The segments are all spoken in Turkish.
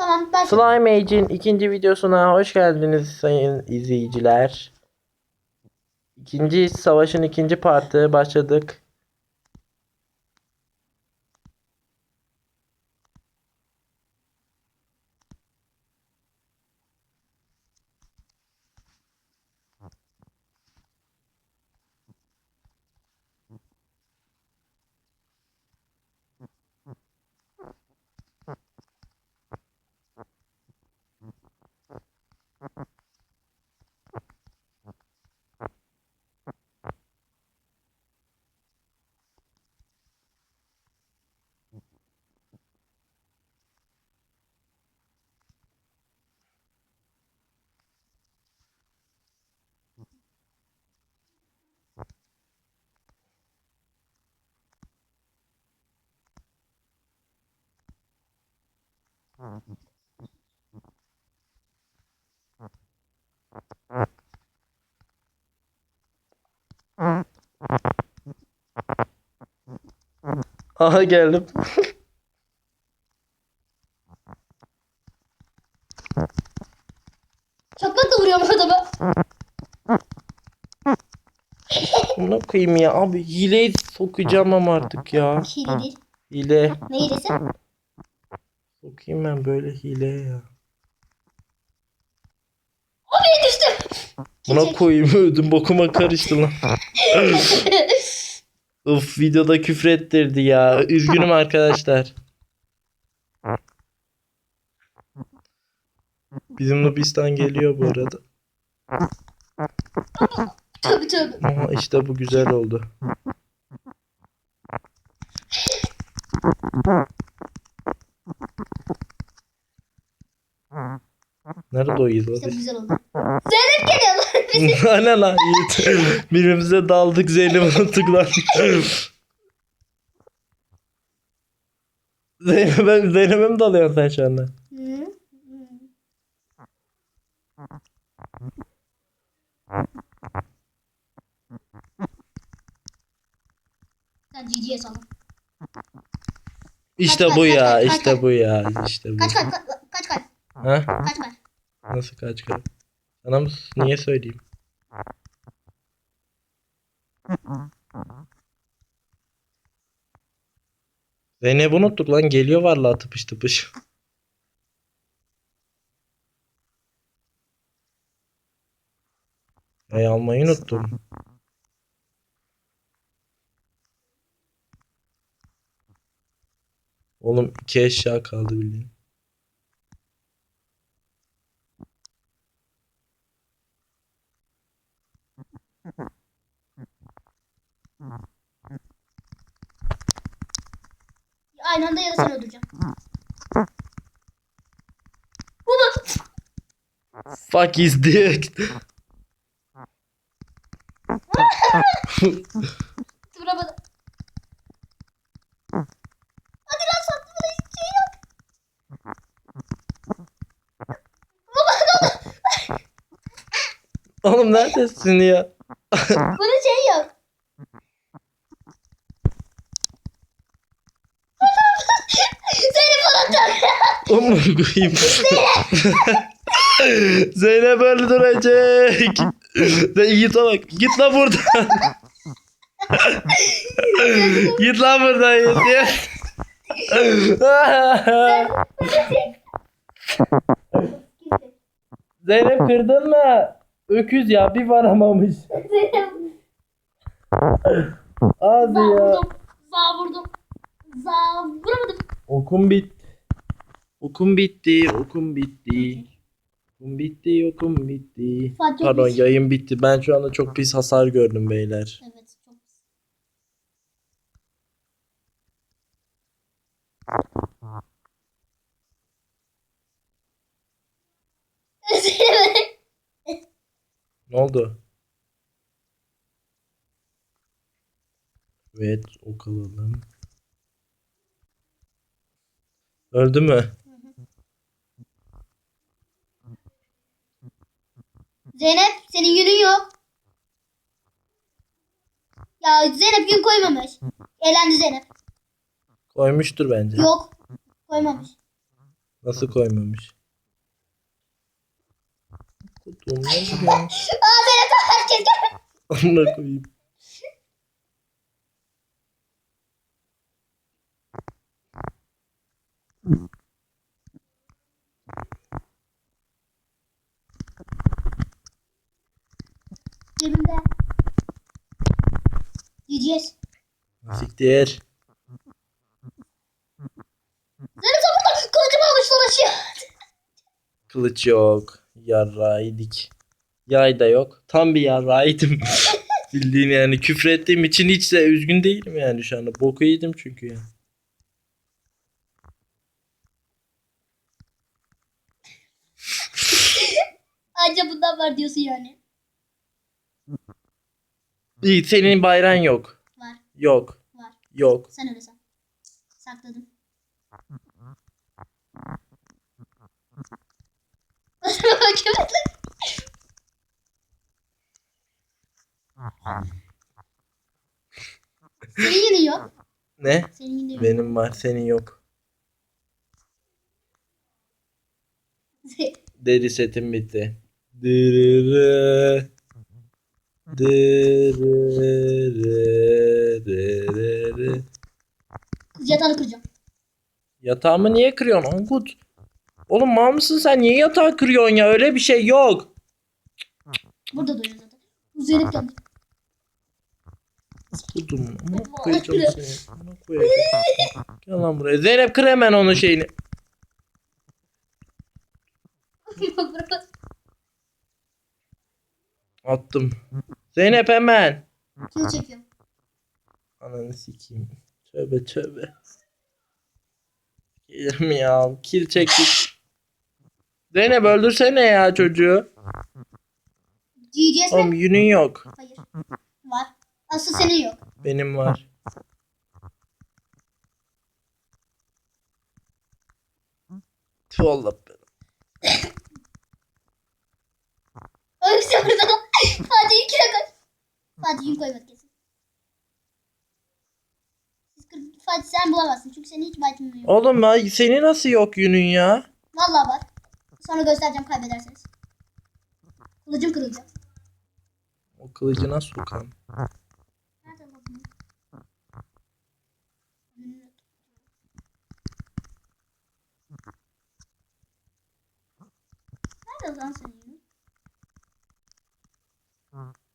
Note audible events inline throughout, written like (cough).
Tamam ben Slime Age'in ikinci videosuna hoş geldiniz sayın izleyiciler. İkinci savaşın ikinci partı başladık. Aha geldim. çakmakla vuruyorum adamı. Ne koyayım ya abi hileyi sokacağım ama artık ya. Hile değil. Hile. Ne hilesi? Sokayım ben böyle hileye ya. Abi düştüm. Buna koyayım (laughs) ödüm bokuma karıştı lan. (laughs) Uf videoda küfür ettirdi ya. Üzgünüm arkadaşlar. Bizim Nubistan geliyor bu arada. Tövbe tövbe. Ama işte bu güzel oldu. O yıl? İşte güzel oldu. Zeynep geliyor lan. (laughs) Bizi Aynen lan Yiğit. Birbirimize daldık Zeynep'i unuttuk lan. Zeynep'e Zeynep'e mi dalıyorsun sen şu anda? Sen GG'ye salın. İşte Kaç, bu kaç, ya, kaç, kaç, işte kaç. bu ya, işte bu. Kaç kaç kaç kaç kaç Ha? kaç kaç. Nasıl kaç kaç? Sana niye söyleyeyim? Zeynep'i unuttuk lan geliyor vallahi tıpış tıpış. (laughs) Ey almayı unuttum. Oğlum iki eşya kaldı bildiğin. Aynı anda ya da sen öldüreceğim. Bu mu? Fuck is dick. Vuramadım. Hadi lan sattı bana hiç şey yok. Baba ne oldu? Oğlum neredesin ya? Bana şey yok. (laughs) Seni falan Umur koyayım. Zeynep öldürecek. Sen Yiğit'e bak. Git lan buradan. Git lan buradan Yiğit. Zeynep kırdın mı? Öküz ya bir varamamış. Okum bitti. Okum bitti. Okum bitti. Okum bitti. Okum bitti. Fatih Pardon biz- yayın bitti. Ben şu anda çok pis hasar gördüm beyler. Evet çok Ne oldu? Evet ok alalım. Öldü mü? Zeynep senin yünün yok. Ya Zeynep yün koymamış. Eğlendi Zeynep. Koymuştur bence. Yok. Koymamış. Nasıl koymamış? Kutum ne bu ya? Aa Zeynep herkes gel. Amına koyayım. Cebimde. Yiyeceğiz. Siktir. Sen burada kılıcımı almış dolaşıyor. Kılıç yok. Yarrağıydık. Yay da yok. Tam bir yarrağıydım. (laughs) Bildiğin yani küfür ettiğim için hiç de üzgün değilim yani şu anda. Boku yedim çünkü ya. Anca bundan var diyorsun yani. İyi senin bayran yok. Var. Yok. Var. Yok. Sen öyle san. Sakladım. (laughs) Senin yine yok. Ne? Senin yine yok. Benim var senin yok. (laughs) Deri setim bitti. Dırırı. Dırırı. Dırırı. Yatağını kıracağım. Yatağımı niye kırıyorsun Angut? Oğlum mal mısın sen? Niye yatağı kırıyorsun ya? Öyle bir şey yok. Burada duruyor zaten. Bu Zeynep geldi. Kudum. Amına koyacağım seni. Amına koyacağım. Gel lan buraya. Zeynep kır hemen onun şeyini. Attım. Zeynep hemen. Kil çekiyorum. Ananı sikeyim. Tövbe tövbe. Gelir mi ya? Kil çektik. Zeynep öldürsene ya çocuğu. Giyeceğiz Oğlum mi? yünün yok. Hayır. Var. Asıl senin yok. Benim var. Tüh Allah be. Öyküsü burada. Hadi ikine koy. Hadi yün koy bak kesin. Siz Fatih sen bulamazsın çünkü senin hiç baytın yok. Oğlum ya senin nasıl yok yünün ya? Vallahi var. Sonra göstereceğim kaybederseniz. Kılıcım kırılacak. O sokan. Nerede bakayım? Yünü- Nerede lan senin yünün?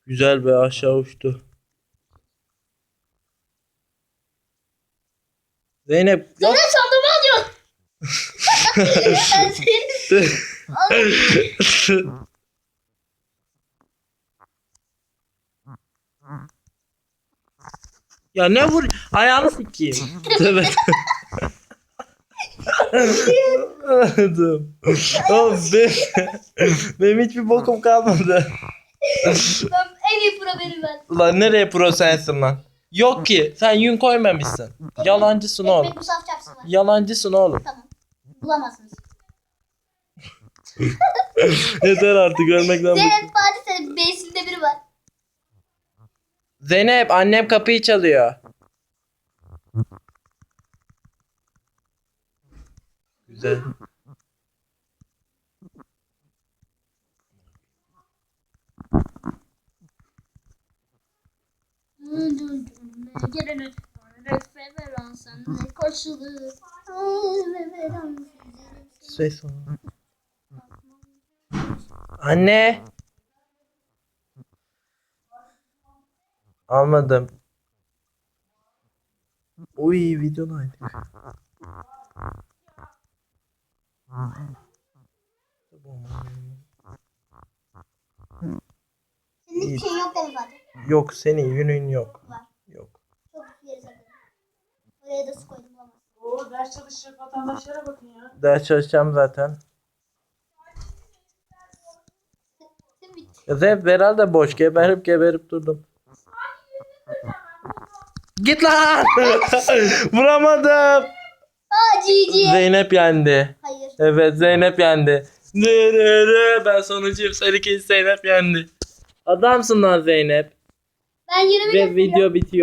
Güzel be aşağı uçtu. Zeynep Zeynep sandığımı alıyor. ya ne vur ayağını sikeyim. Tövbe. (laughs) Oğlum benim, benim hiçbir bokum kalmadı. Ben en iyi pro benim ben. Ulan nereye pro sensin lan? Yok ki sen yün koymamışsın. Yalancısın oğlum. Ekmek musaf çarpsın var. Yalancısın oğlum. Tamam. Bulamazsınız. (laughs) Yeter artık ölmekten Zeynep bıktım. Fatih senin beysinde biri var. Zeynep annem kapıyı çalıyor. Güzel. Gelene referans ne. Referans. Ses. Anne. Almadım. Uy videodaydık. Senin hiçbir şeyin yok mi Fatih? Yok senin yünün yok. Var. Yok. Çok sakladım. Oraya da su koydum bulamazsın. Oo ders çalışacak vatandaşlara bakın ya. Ders çalışacağım zaten. Ya hep herhalde boş geberip geberip durdum. Git lan! (laughs) Vuramadım. Aa GG. Zeynep yendi. Hayır. Evet Zeynep yendi. Ben sonuncuyum. Sarı Zeynep yendi. Adamsın lan Zeynep. Ben yine Ve video bitiyor.